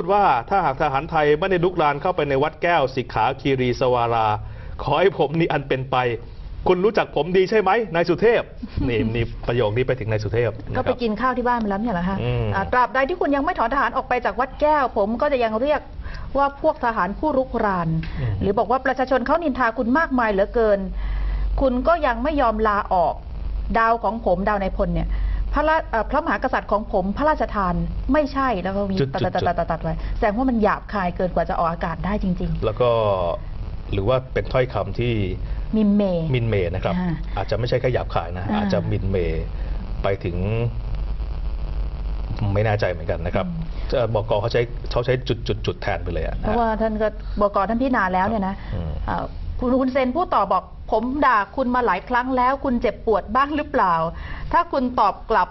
พูดว่าถ้าหากทหารไทยไม่ได้ลุกรานเข้าไปในวัดแก้วสิกขาคีรีสวารา ขอให้ผมนี่อันเป็นไป คุณรู้จักผมดีใช่ไหมนายสุเทพ นี่นี่ประโยคนี้ไปถึงนายสุเทพก็นะคไปรับกินข้าวที่บ้านมาแล้วเนี่ยเหรอคะอืมอ่าตราบใดที่คุณยังไม่ถอนทหารออกไปจากวัดแก้ว ผมก็จะยังเรียกว่าพวกทหารผู้รุกราน หรือบอกว่าประชาชนเขานินทาคุณมากมายเหลือเกิน คุณก็ยังไม่ยอมลาออก ดาวของผมดาวในพลเนี่ย พระราเอ่อพระมหากษัตริย์ของผมพระราชทานไม่ใช่แล้วก็มีจุดตัดจุด ตัดตัดตัดตัดไว้แสดงว่ามันหยาบคายเกินกว่าจะออกอากาศได้จริง แล้วก็หรือว่าเป็นถ้อยคำที่ๆ มินเมย์มินเมย์นะครับ อ่าอาจจะไม่ใช่แค่หยาบคายนะ อ่า อาจจะมินเมย์ไปถึง ไม่แน่ใจเหมือนกันนะครับเอ่อบอกกเขาใช้เขาใช้จุดจุดจุดแทนไปเลยอะเพนะราะฮะว่าท่านก็บกท่านพิจารณาแล้วเนี่ยนะอืมอ่าคุณคุณเซนพูดต่อบอก ผมด่าคุณมาหลายครั้งแล้ว คุณเจ็บปวดบ้างหรือเปล่า ถ้าคุณตอบกลับ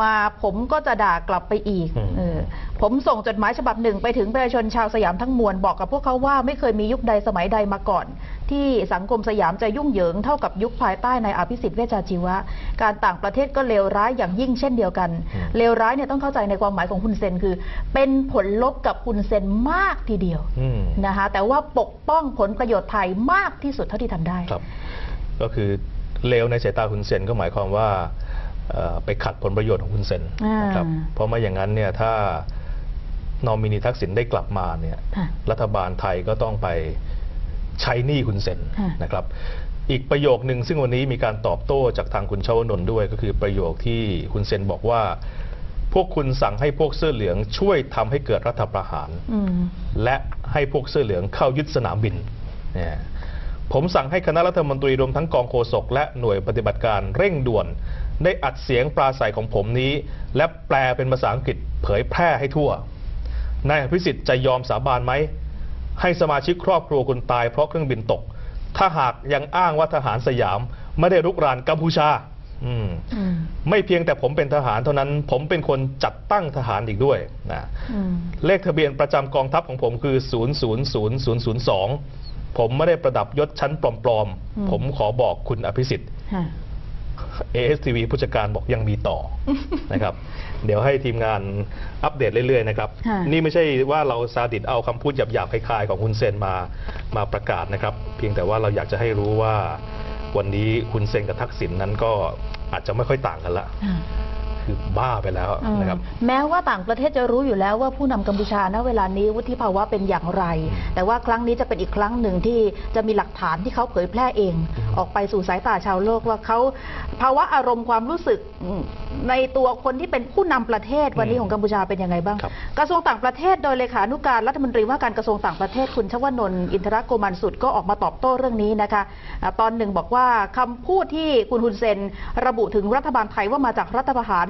มาผมก็จะด่ากลับไปอีกอืมเออผมส่งจดหมายฉบับหนึ่งไปถึงประชาชนชาวสยามทั้งมวลบอกกับพวกเขาว่าไม่เคยมียุคใดสมัยใดมาก่อน ที่สังคมสยามจะยุ่งเหยิงเท่ากับยุคภายใต้ในอภิสิทธิ์เวชชาชีวะ การต่างประเทศก็เลวร้ายอย่างยิ่งเช่นเดียวกันอืมเลวร้ายเนี่ยต้องเข้าใจในความหมายของคุณเซนคือ เป็นผลลบกับคุณเซนมากทีเดียวอืมนะคะแต่ว่าปกป้องผลประโยชน์ไทยมากที่สุดเท่าที่ทำได้ครับ ก็คือเลวในสายตาคุณเซนก็หมายความว่าเอ่อ ไปขัดผลประโยชน์ของคุณเซนอ่านนะครับเพราะไม่อย่างนั้นเนี่ยถ้านอมินีทักษิณได้กลับมาเนี่ยค่ะรัฐบาลไทยก็ต้องไปใช้หนี้คุณเซนค่ะนะครับ อีกประโยคหนึ่งซึ่งวันนี้มีการตอบโต้จากทางคุณชวนนท์ด้วย ก็คือประโยคที่คุณเซนบอกว่า พวกคุณสั่งให้พวกเสื้อเหลืองช่วยทำให้เกิดรัฐประหารอืมและให้พวกเสื้อเหลืองเข้ายึดสนามบินเนี่ยผมสั่งให้คณะรัฐมนตรีรวมทั้งกองโฆษกและหน่วยปฏิบัติการเร่งด่วน ได้อัดเสียงปราศัยของผมนี้ และแปลเป็นภาษาอังกฤษเผยแพร่ให้ทั่วนายอภิสิทธิ์จะยอมสาบานไหม ให้สมาชิกครอบครัวคุณตายเพราะเครื่องบินตก ถ้าหากยังอ้างว่าทหารสยาม ไม่ได้รุกรานกัมพูชา อืมอืมไม่เพียงแต่ผมเป็นทหารเท่านั้น ผมเป็นคนจัดตั้งทหารอีกด้วยนะอืมเลขทะเบียนประจำกองทัพของผมคือ 000002 ผมไม่ได้ประดับยศชั้นปลอมอืมๆผมขอบอกคุณอภิสิทธิ์ค่ะ ASTV ผู้จัดการบอกยังมีต่อนะครับ เดี๋ยวให้ทีมงานอัปเดตเรื่อยๆนะครับ ค่ะ นี่ไม่ใช่ว่าเราซาดิสเอาคำพูดหยาบๆคล้ายๆของคุณเซนมามาประกาศนะครับ เพียงแต่ว่าเราอยากจะให้รู้ว่าวันนี้คุณเซนกับทักษิณนั้นก็อาจจะไม่ค่อยต่างกันละ อ่าคือบ้าไปแล้วนะครับ แม้ว่าต่างประเทศจะรู้อยู่แล้วว่าผู้นำกัมพูชาณเวลานี้วุฒิภาวะเป็นอย่างไร แต่ว่าครั้งนี้จะเป็นอีกครั้งหนึ่งที่จะมีหลักฐานที่เขาเผยแพร่เองออกไปสู่สายตาชาวโลกว่าเขาภาวะอารมณ์ความรู้สึกอืมในตัวคนที่เป็นผู้นำประเทศวันนี้ของกัมพูชาเป็นยังไงบ้างครับกระทรวงต่างประเทศโดยเลขานุการรัฐมนตรีว่าการกระทรวงต่างประเทศคุณชวนนท์อินทรโกมันสุดก็ออกมาตอบโต้เรื่องนี้นะคะอ่าตอนหนึ่งบอกว่าคำพูดที่คุณฮุนเซนระบุถึงรัฐบาลไทยว่ามาจากรัฐประหาร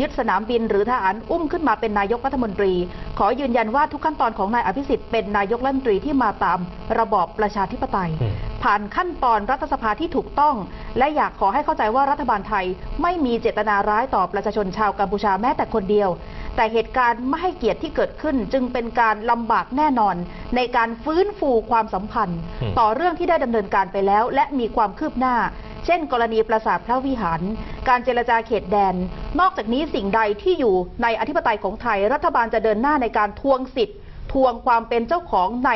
ยึดสนามบินหรือทหารอุ้มขึ้นมาเป็นนายกรัฐมนตรี ขอยืนยันว่าทุกขั้นตอนของนายอภิสิทธิ์เป็นนายกรัฐมนตรีที่มาตามระบอบประชาธิปไตยอืม ผ่านขั้นตอนรัฐสภาที่ถูกต้อง และอยากขอให้เข้าใจว่ารัฐบาลไทยไม่มีเจตนาร้ายต่อประชาชนชาวกัมพูชาแม้แต่คนเดียว แต่เหตุการณ์ไม่ให้เกียรติที่เกิดขึ้น จึงเป็นการลำบากแน่นอน ในการฟื้นฟูความสัมพันธ์อืมต่อเรื่องที่ได้ดำเนินการไปแล้ว และมีความคืบหน้าเช่น กรณีปราสาทพระวิหาร การเจรจาเขตแดน นอกจากนี้สิ่งใดที่อยู่ในอธิปไตยของไทย รัฐบาลจะเดินหน้าในการทวงสิทธิ์ ทวงความเป็นเจ้าของใน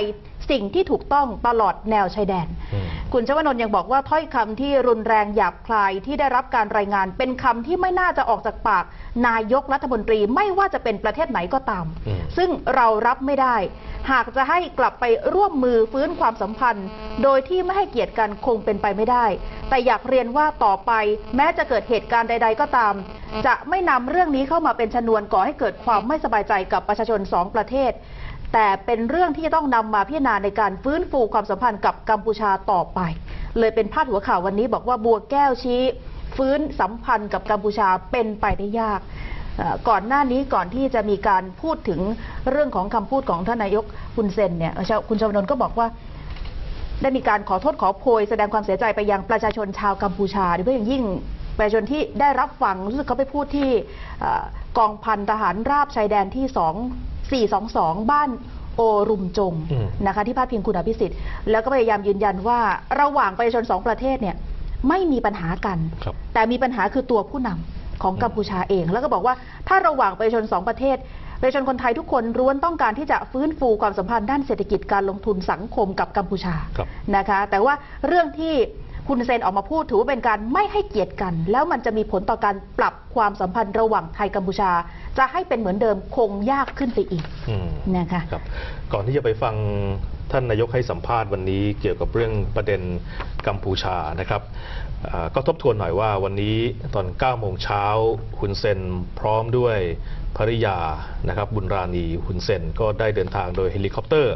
สิ่งที่ถูกต้องตลอดแนวชายแดนอืมคุณชวนนท์ยังบอกว่าถ้อยคำที่รุนแรงหยาบคลายที่ได้รับการรายงาน เป็นคำที่ไม่น่าจะออกจากปาก นายกรัฐมนตรีไม่ว่าจะเป็นประเทศไหนก็ตามอืมซึ่งเรารับไม่ได้ หากจะให้กลับไปร่วมมือฟื้นความสัมพันธ์ โดยที่ไม่ให้เกียรติกันคงเป็นไปไม่ได้ แต่อยากเรียนว่าต่อไป แม้จะเกิดเหตุการณ์ใด ๆ ก็ตาม จะไม่นำเรื่องนี้เข้ามาเป็นชนวนก่อให้เกิดความไม่สบายใจกับประชาชนสองประเทศ แต่เป็นเรื่องที่จะต้องนำมาพิจารณาในการฟื้นฟูความสัมพันธ์กับกัมพูชาต่อไป เลยเป็นพาดหัวข่าววันนี้บอกว่าบัวแก้วชี้ ฟื้นสัมพันธ์กับกัมพูชาเป็นไปได้ยากก่อนหน้านี้ก่อนที่จะมีการพูดถึงเรื่องของคำพูดของท่านนายกคุณเซนเนี่ยคุณชวนน์ก็บอกว่า ได้มีการขอโทษขอโพยแสดงความเสียใจไปยังประชาชนชาวกัมพูชาโดยเฉพาะอย่างยิ่งประชาชนที่ได้รับฟังรู้สึกเขาไปพูดที่อกองพันทหารราบชายแดนที่2 422 บ้านโอรุมจงอืม นะคะที่พาดพิงคุณอภิสิทธิ์ แล้วก็พยายามยืนยันว่าระหว่างประชาชนสองประเทศเนี่ยไม่มีปัญหากัน ครับ แต่มีปัญหาคือตัวผู้นำของกัมพูชาเอง แล้วก็บอกว่าถ้าระหว่างประชาชนสองประเทศประชาชนคนไทยทุกคนร้วนต้องการที่จะฟื้นฟูความสัมพันธ์ด้านเศรษฐกิจการลงทุนสังคมกับกัมพูชาครับ นะคะ แต่ว่าเรื่องที่ คุณเซนออกมาพูดถือว่าเป็นการไม่ให้เกียรติกัน แล้วมันจะมีผลต่อการปรับความสัมพันธ์ระหว่างไทยกัมพูชา จะให้เป็นเหมือนเดิมคงยากขึ้นไปอีกอืมนะคะครับก่อนที่จะไปฟังท่านนายกให้สัมภาษณ์วันนี้เกี่ยวกับเรื่องประเด็นกัมพูชานะครับอ่าก็ทบทวนหน่อยว่าวันนี้ตอน 9 โมงเช้าคุณเซนพร้อมด้วยภริยานะครับบุญราณีคุณเซนก็ได้เดินทางโดยเฮลิคอปเตอร์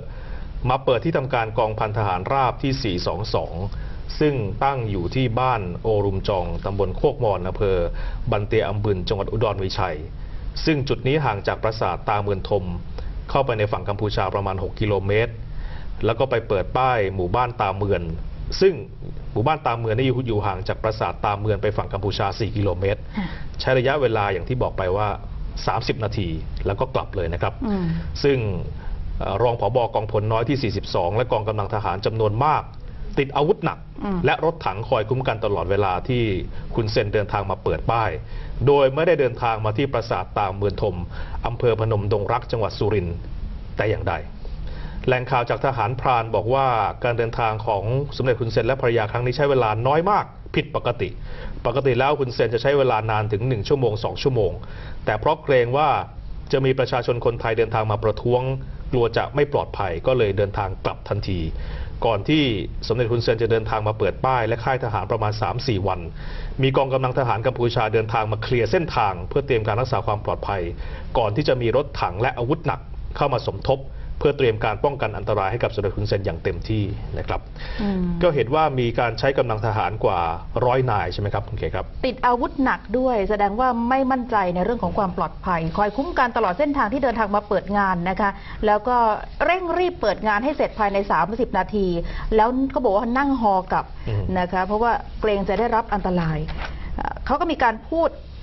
มาเปิดที่ทำการกองพันทหารราบที่ 422 ซึ่งตั้งอยู่ที่บ้านโอรุมจองตำบลโคกมอนอำเภอ บันเตียอำบึนจังหวัดอุดรวิชัย ซึ่งจุดนี้ห่างจากปราสาทตาเมือนทม เข้าไปในฝั่งกัมพูชาประมาณ 6 กิโลเมตร แล้วก็ไปเปิดป้ายหมู่บ้านตาเมือน ซึ่งหมู่บ้านตาเมือนนี่อยู่อยู่ห่างจากปราสาทตาเมือนไปฝั่งกัมพูชา 4 กิโลเมตร ใช้ระยะเวลาอย่างที่บอกไปว่า 30 นาทีแล้วก็กลับเลยนะครับอืมซึ่งเอ่อรองผอบอกองพลน้อยที่ 42 และกองกำลังทหารจำนวนมาก ติดอาวุธหนักอืมและรถถังคอยคุ้มกันตลอดเวลาที่คุณเซนเดินทางมาเปิดป้าย โดยไม่ได้เดินทางมาที่ปราสาทตามเมืองทมอำเภอพนมดงรักจังหวัดสุรินทร์แต่อย่างใดแหล่งข่าวจากทหารพรานบอกว่าการเดินทางของสมเด็จคุณเซนและภรรยาครั้งนี้ใช้เวลาน้อยมากผิดปกติ ปกติแล้วคุณเซนจะใช้เวลานานถึง 1 ชั่วโมง 2 ชั่วโมง แต่เพราะเกรงว่าจะมีประชาชนคนไทยเดินทางมาประท้วง กลัวจะไม่ปลอดภัยก็เลยเดินทางกลับทันที ก่อนที่สมเด็จคุณเซนจะเดินทางมาเปิดป้ายและค่ายทหารประมาณ 3-4 วัน มีกองกำลังทหารกัมพูชาเดินทางมาเคลียร์เส้นทาง เพื่อเตรียมการรักษาความปลอดภัย ก่อนที่จะมีรถถังและอาวุธหนักเข้ามาสมทบ เพื่อเตรียมการป้องกันอันตรายให้กับสมเด็จคุณเซนอย่างเต็มที่นะครับอืมก็เห็นว่ามีการใช้กำลังทหารกว่าร้อยนายใช่ไหมครับคุณเคครับ ติดอาวุธหนักด้วย แสดงว่าไม่มั่นใจในเรื่องของความปลอดภัย คอยคุ้มกันตลอดเส้นทางที่เดินทางมาเปิดงานนะคะ แล้วก็เร่งรีบเปิดงานให้เสร็จภายใน 30 นาที แล้วเขาบอกว่านั่งฮอกลับอืม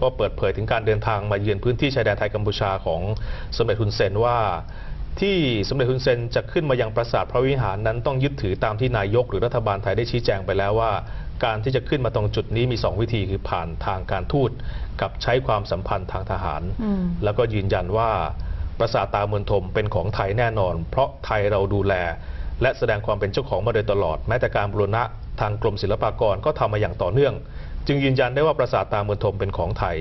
ก็เปิดเผยถึงการเดินทางมาเยือนพื้นที่ชายแดนไทยกัมพูชาของสมเด็จฮุนเซนว่า ที่สมเด็จฮุนเซนจะขึ้นมายังปราสาทพระวิหารนั้นต้องยึดถือตามที่นายกหรือรัฐบาลไทยได้ชี้แจงไปแล้วว่า การที่จะขึ้นมาตรงจุดนี้มี 2 วิธีคือผ่านทางการทูตกับใช้ความสัมพันธ์ทางทหาร แล้วก็ยืนยันว่าปราสาทตาเมืองทมเป็นของไทยแน่นอน เพราะไทยเราดูแล และแสดงความเป็นเจ้าของมาโดยตลอด แม้แต่การบูรณะทางกรมศิลปากรก็ทำมาอย่างต่อเนื่อง จึงยืนยันได้ว่าปราสาทตาเมืองทมเป็นของไทย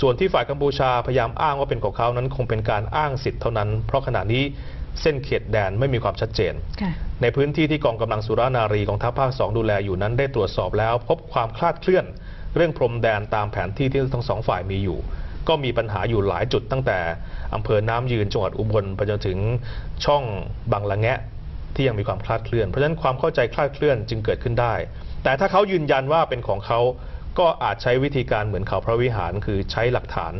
ส่วนที่ฝ่ายกัมพูชาพยายามอ้างว่าเป็นของเขานั้นคงเป็นการอ้างสิทธิ์เท่านั้น เพราะขณะนี้เส้นเขตแดนไม่มีความชัดเจนค่ะในพื้นที่ที่กองกำลังสุรานารีของทัพภาคสองดูแลอยู่นั้นได้ตรวจสอบแล้ว พบความคลาดเคลื่อน เรื่องพรมแดนตามแผนที่ที่ทั้งสองฝ่ายมีอยู่ ก็มีปัญหาอยู่หลายจุดตั้งแต่อำเภอน้ำยืนจังหวัดอุบลไปจนถึงช่องบางละแงะที่ยังมีความคลาดเคลื่อน เพราะฉะนั้นความเข้าใจคลาดเคลื่อนจึงเกิดขึ้นได้ แต่ถ้าเขายืนยันว่าเป็นของเขา ก็อาจใช้วิธีการเหมือนเขาพระวิหาร คือใช้หลักฐาน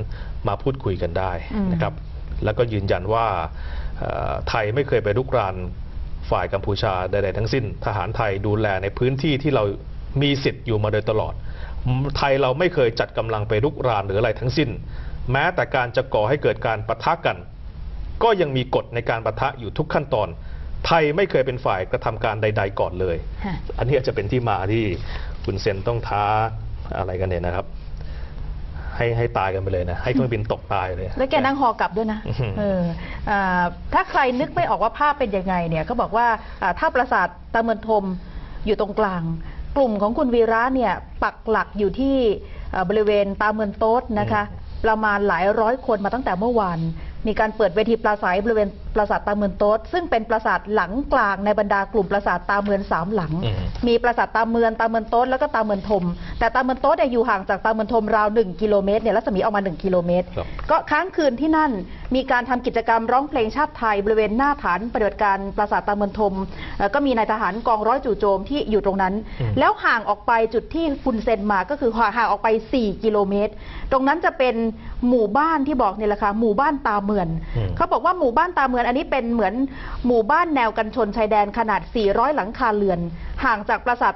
มาพูดคุยกันได้นะครับ แล้วก็ยืนยันว่าเอ่อไทยไม่เคยไปรุกรานฝ่ายกัมพูชาใดๆทั้งสิ้น ทหารไทยดูแลในพื้นที่ที่เรามีสิทธิ์อยู่มาโดยตลอด ไทยเราไม่เคยจัดกำลังไปรุกรานหรืออะไรทั้งสิ้น แม้แต่การจะก่อให้เกิดการปะทะกัน ก็ยังมีกฎในการปะทะอยู่ทุกขั้นตอน ไทยไม่เคยเป็นฝ่ายกระทำการใด ๆ ก่อนเลยค่ะอันนี้อาจจะเป็นที่มาที่คุณเซนต้องท้า อะไรกันเนี่ยนะครับ ให้ให้ตายกันไปเลยนะให้เครื่องบินตกตายเลย แล้วแกนั่งฮอกลับด้วยนะอื้อหือเอออ่าถ้าใครนึกไม่ออกว่าภาพเป็นยังไงเนี่ยก็บอกว่าอ่าถ้าปราสาทตาเมือนทมอยู่ตรงกลาง กลุ่มของคุณวีระเนี่ยปักหลักอยู่ที่อ่าบริเวณตาเมือนโต๊ดนะคะ ประมาณหลายร้อยคนมาตั้งแต่เมื่อวาน มีการเปิดเวทีปราศัยบริเวณปราสาทตาเมือนโต๊ดซึ่งเป็นปราสาทหลังกลางในบรรดากลุ่มปราสาทตาเมือนสามหลังอืมมีปราสาทตาเมือนตาเมือนโต๊ดแล้วก็ตาเมือนทม แต่ตาเมือนโต๊ดเนี่ยอยู่ห่างจากตาเมือนทมราว1กิโลเมตรเนี่ยรัศมีออกมา 1 กิโลเมตรครับก็ค้างคืนที่นั่นมีการทำกิจกรรมร้องเพลงชาติไทยบริเวณหน้าฐานปฏิบัติการปราสาทตาเมือนทมเอ่อก็มีนายทหารกองร้อยจู่โจมที่อยู่ตรงนั้นอืมแล้วห่างออกไปจุดที่คุณเซนมาก็คือห่างออกไป 4 กิโลเมตร ตรงนั้นจะเป็นหมู่บ้านที่บอกเนี่ยแหละค่ะหมู่บ้านตาเมือนอืมเขาบอกว่าหมู่บ้านตาเมือนอันนี้เป็นเหมือนหมู่บ้านแนวกันชนชายแดนขนาด 400 หลังคาเรือน ห่างจากปราสาท